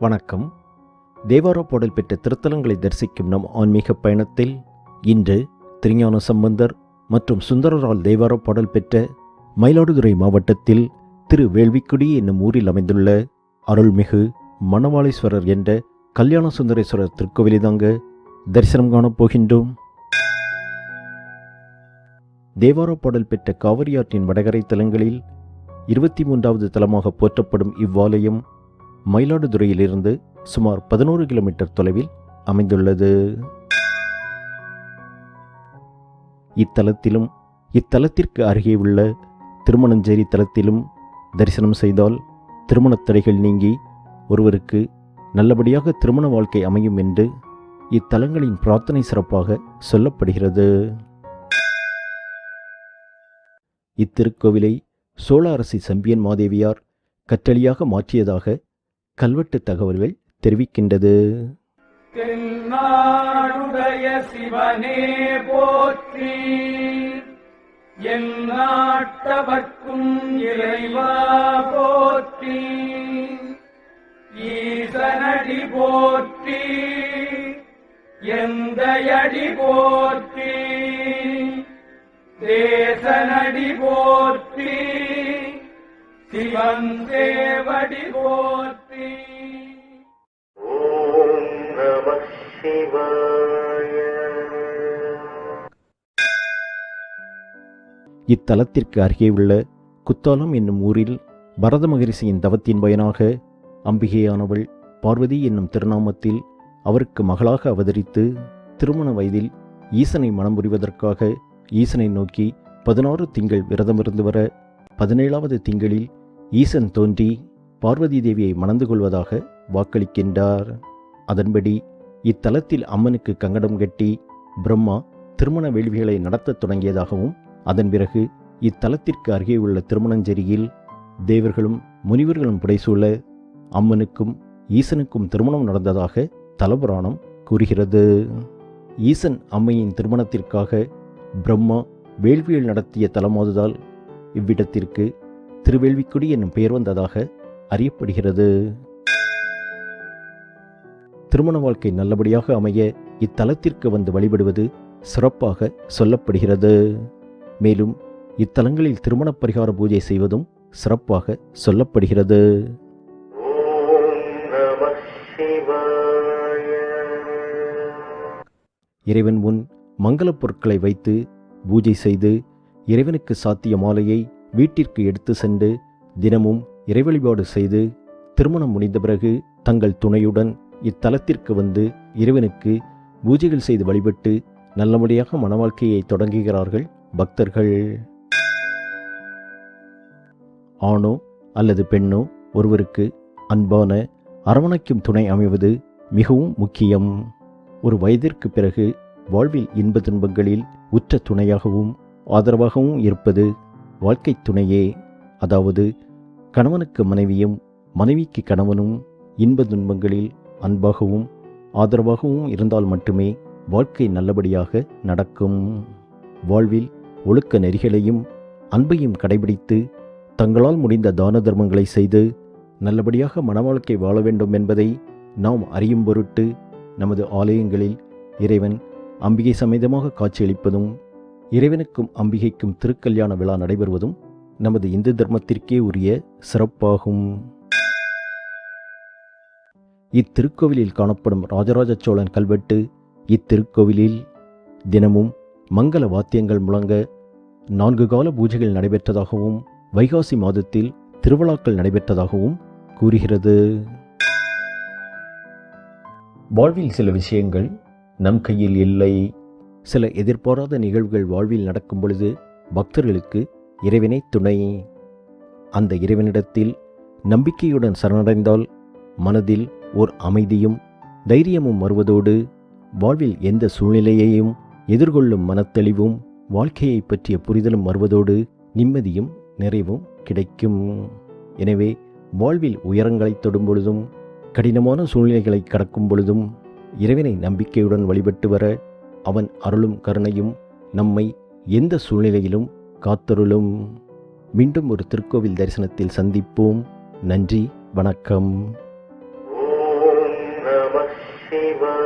வணக்கம். தேவாரா பாடல் பெற்ற திருத்தலங்களை தரிசிக்கும் நம் ஆன்மீக பயணத்தில் இன்று திருஞான சம்பந்தர் மற்றும் சுந்தரரால் தேவாரா பாடல் பெற்ற மயிலாடுதுறை மாவட்டத்தில் திரு வேள்விக்குடி என்னும் ஊரில் அமைந்துள்ள அருள்மிகு மணவாளீஸ்வரர் என்ற கல்யாண சுந்தரேஸ்வரர் திருக்கோவிலை தாங்க தரிசனம் காணப் போகின்றோம். தேவாரா பாடல் பெற்ற காவிரியாற்றின் வடகரை தலங்களில் இருபத்தி மூன்றாவது தலமாக போற்றப்படும் இவ்வாலயம் மயிலாடுதுறையிலிருந்து சுமார் பதினோரு கிலோமீட்டர் தொலைவில் அமைந்துள்ளது. இத்தலத்திலும் இத்தலத்திற்கு அருகே உள்ள திருமணஞ்சேரி தலத்திலும் தரிசனம் செய்தால் திருமணத் தடைகள் நீங்கி ஒருவருக்கு நல்லபடியாக திருமண வாழ்க்கை அமையும் என்று இத்தலங்களின் பிரார்த்தனை சிறப்பாக சொல்லப்படுகிறது. இத்திருக்கோவிலை சோழ அரசி செம்பியன் மாதேவியார் கற்றளியாக மாற்றியதாக கல்வெட்டு தகவல்கள் தெரிவிக்கின்றது. தென்னாடுடைய சிவனே போற்றி என் நாட்டவர்க்கும் இறைவா போற்றி ஈசனடி போற்றி எந்தையடி போற்றி தேசனடி போற்றி சிவன் தேவடி போற்றி ஓம் நம சிவாய. இத்தலத்திற்கு அருகே உள்ள குத்தாலம் என்னும் ஊரில் பரத மகரிஷியின் தவத்தின் பயனாக அம்பிகையானவள் பார்வதி என்னும் திருநாமத்தில் அவருக்கு மகளாக அவதரித்து திருமண வயதில் ஈசனை மனம் புரிவதற்காக ஈசனை நோக்கி பதினாறு திங்கள் விரதமிருந்து வர பதினேழாவது திங்களில் ஈசன் தோன்றி பார்வதி தேவியை மணந்து கொள்வதாக வாக்களிக்கின்றார். அதன்படி இத்தலத்தில் அம்மனுக்கு கங்கடம் கட்டி பிரம்மா திருமண வேள்விகளை நடத்தத் தொடங்கியதாகவும் அதன் பிறகு இத்தலத்திற்கு அருகே உள்ள திருமணஞ்சேரியில் தேவர்களும் முனிவர்களும் புடைசூழ அம்மனுக்கும் ஈசனுக்கும் திருமணம் நடந்ததாக தலபுராணம் கூறுகிறது. ஈசன் அம்மையின் திருமணத்திற்காக பிரம்மா வேள்வியல் நடத்திய தலமாததால் இவ்விடத்திற்கு திருவேள்விக்குடி என்னும் பெயர் வந்ததாக அறியப்படுகிறது. திருமண வாழ்க்கை நல்லபடியாக அமைய இத்தலத்திற்கு வந்து வழிபடுவது சிறப்பாக சொல்லப்படுகிறது. மேலும் இத்தலங்களில் திருமண பரிகார பூஜை செய்வதும் சிறப்பாக சொல்லப்படுகிறது. இறைவன் முன் மங்களப் பொருட்களை வைத்து பூஜை செய்து இறைவனுக்கு சாத்திய மாலையை வீட்டிற்கு எடுத்து சென்று தினமும் இறைவழிபாடு செய்து திருமணம் முடிந்த பிறகு தங்கள் துணையுடன் இத்தலத்திற்கு வந்து இறைவனுக்கு பூஜைகள் செய்து வழிபட்டு நல்லபடியாக மன வாழ்க்கையை தொடங்குகிறார்கள் பக்தர்கள். ஆணோ அல்லது பெண்ணோ ஒருவருக்கு அன்பான அரவணைக்கும் துணை அமைவது மிகவும் முக்கியம். ஒரு வயதிற்கு பிறகு வாழ்வில் இன்ப துன்பங்களில் உற்ற துணையாகவும் ஆதரவாகவும் இருப்பது வாழ்க்கை துணையே. அதாவது கணவனுக்கு மனைவியும் மனைவிக்கு கணவனும் இன்ப துன்பங்களில் அன்பாகவும் ஆதரவாகவும் இருந்தால் மட்டுமே வாழ்க்கை நல்லபடியாக நடக்கும். வாழ்வில் ஒழுக்க நெறிகளையும் அன்பையும் கடைபிடித்து தங்களால் முடிந்த தான தர்மங்களை செய்து நல்லபடியாக மனவாழ்க்கை வாழ வேண்டும் என்பதை நாம் அறியும் பொருட்டு நமது ஆலயங்களில் இறைவன் அம்பிகை சமேதமாக காட்சியளிப்பதும் இறைவனுக்கும் அம்பிகைக்கும் திருக்கல்யாண விழா நடைபெறுவதும் நமது இந்து தர்மத்திற்கே உரிய சிறப்பாகும். இத்திருக்கோவிலில் காணப்படும் ராஜராஜ சோழன் கல்வெட்டு இத்திருக்கோவிலில் தினமும் மங்கள வாத்தியங்கள் முழங்க நான்கு கால பூஜைகள் நடைபெற்றதாகவும் வைகாசி மாதத்தில் திருவிழாக்கள் நடைபெற்றதாகவும் கூறுகிறது. வாழ்வில் சில விஷயங்கள் நம் கையில் இல்லை. சில எதிர்பாராத நிகழ்வுகள் வாழ்வில் நடக்கும் பொழுது பக்தர்களுக்கு இறைவனை துணை. அந்த இறைவனிடத்தில் நம்பிக்கையுடன் சரணடைந்தால் மனதில் ஓர் அமைதியும் தைரியமும் வருவதோடு வாழ்வில் எந்த சூழ்நிலையையும் எதிர்கொள்ளும் மனத்தெளிவும் வாழ்க்கையை பற்றிய புரிதலும் வருவதோடு நிம்மதியும் நிறைவும் கிடைக்கும். எனவே வாழ்வில் உயரங்களை தொடும் பொழுதும் கடினமான சூழ்நிலைகளை கடக்கும் பொழுதும் இறைவனை நம்பிக்கையுடன் வழிபட்டு வர அவன் அருளும் கருணையும் நம்மை எந்த சூழ்நிலையிலும் காத்தருளும். மீண்டும் ஒரு திருக்கோவில் தரிசனத்தில் சந்திப்போம். நன்றி வணக்கம். சிவா